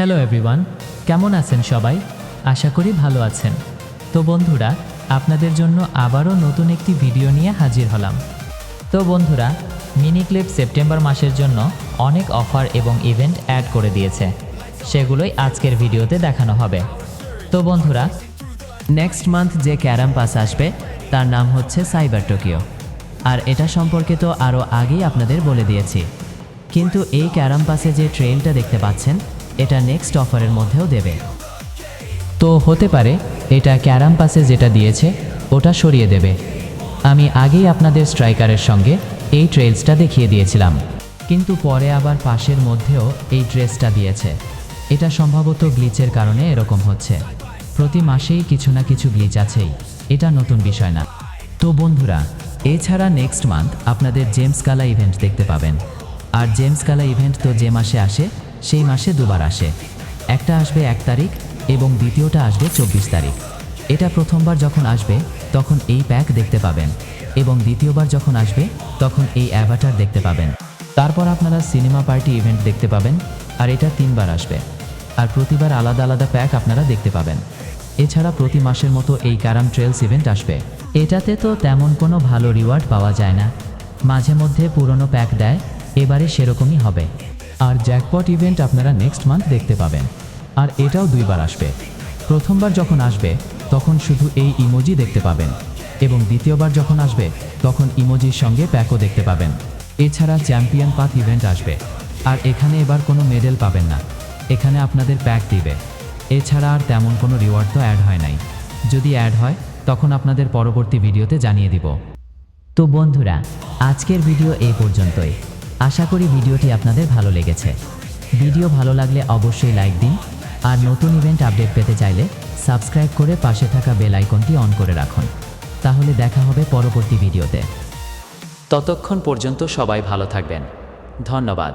Hello everyone কেমন আছেন সবাই? আশা করি ভালো আছেন। তো বন্ধুরা, আপনাদের জন্য আবারও নতুন একটি ভিডিও নিয়ে হাজির হলাম। তো বন্ধুরা মিনি ক্লিপ সেপ্টেম্বর মাসের জন্য অনেক অফার এবং ইভেন্ট অ্যাড করে দিয়েছে। সেগুলোই আজকের ভিডিওতে দেখানো হবে। তো বন্ধুরা নেক্সট মান্থ যে ক্যারাম পাস আসবে, তার নাম হচ্ছে সাইবার টোকিও আর এটা সম্পর্কে তো আরও আগেই আপনাদের বলে দিয়েছি। কিন্তু এই ক্যারাম পাসে যে ট্রেলটা দেখতে পাচ্ছেন এটা নেক্সট অফারের মধ্যেও দেবে। তো হতে পারে, এটা ক্যারাম পাসে যেটা দিয়েছে, ওটা সরিয়ে দেবে। আমি আগেই আপনাদের স্ট্রাইকারের সঙ্গে এই ট্রেলসটা দেখিয়ে দিয়েছিলাম। কিন্তু পরে আবার পাশের মধ্যেও এই ড্রেসটা দিয়েছে। এটা সম্ভবত গ্লিচের কারণে এরকম হচ্ছে। প্রতি মাসেই কিছু না কিছু গ্লিচ আছেই। এটা নতুন বিষয় না। তো বন্ধুরা, এছাড়া নেক্সট মান্থ আপনাদের জেমস কালা ইভেন্ট দেখতে পাবেন। আর জেমস কালা ইভেন্ট তো যে মাসে আসে সেই মাসে দুবার আসে। একটা আসবে এক তারিখ এবং দ্বিতীয়টা আসবে চব্বিশ তারিখ। এটা প্রথমবার যখন আসবে, তখন এই প্যাক দেখতে পাবেন এবং দ্বিতীয়বার যখন আসবে, তখন এই অ্যাভাটার দেখতে পাবেন। তারপর আপনারা সিনেমা পার্টি ইভেন্ট দেখতে পাবেন আর এটা তিনবার আসবে। আর প্রতিবার আলাদা আলাদা প্যাক আপনারা দেখতে পাবেন। এছাড়া প্রতি মাসের মতো এই ক্যারাম ট্রেলস ইভেন্ট আসবে। এটাতে তো তেমন কোনো ভালো রিওয়ার্ড পাওয়া যায় না। মাঝে মধ্যে পুরনো প্যাক দেয়, এবারে সেরকমই হবে। আর জ্যাকপট ইভেন্ট আপনারা নেক্সট মান্থ দেখতে পাবেন। আর এটাও দুইবার আসবে। প্রথমবার যখন আসবে, তখন শুধু এই ইমোজি দেখতে পাবেন। এবং দ্বিতীয়বার যখন আসবে, তখন ইমোজির সঙ্গে প্যাকও দেখতে পাবেন। এছাড়া চ্যাম্পিয়ন পাথ ইভেন্ট আসবে। আর এখানে এবার কোনো মেডেল পাবেন না। এখানে আপনাদের প্যাক দিবে। এছাড়া আর তেমন কোনো রিওয়ার্ড তো অ্যাড হয় নাই। যদি অ্যাড হয়, তখন আপনাদের পরবর্তী ভিডিওতে জানিয়ে দিব। তো বন্ধুরা, আজকের ভিডিও এই পর্যন্তই। আশা করি ভিডিওটি আপনাদের ভালো লেগেছে। ভিডিও ভালো লাগলে অবশ্যই লাইক দিন, আর নতুন ইভেন্ট আপডেট পেতে চাইলে সাবস্ক্রাইব করে পাশে থাকা বেল আইকনটি অন করে রাখুন। তাহলে দেখা হবে পরবর্তী ভিডিওতে। ততক্ষণ পর্যন্ত সবাই ভালো থাকবেন। ধন্যবাদ।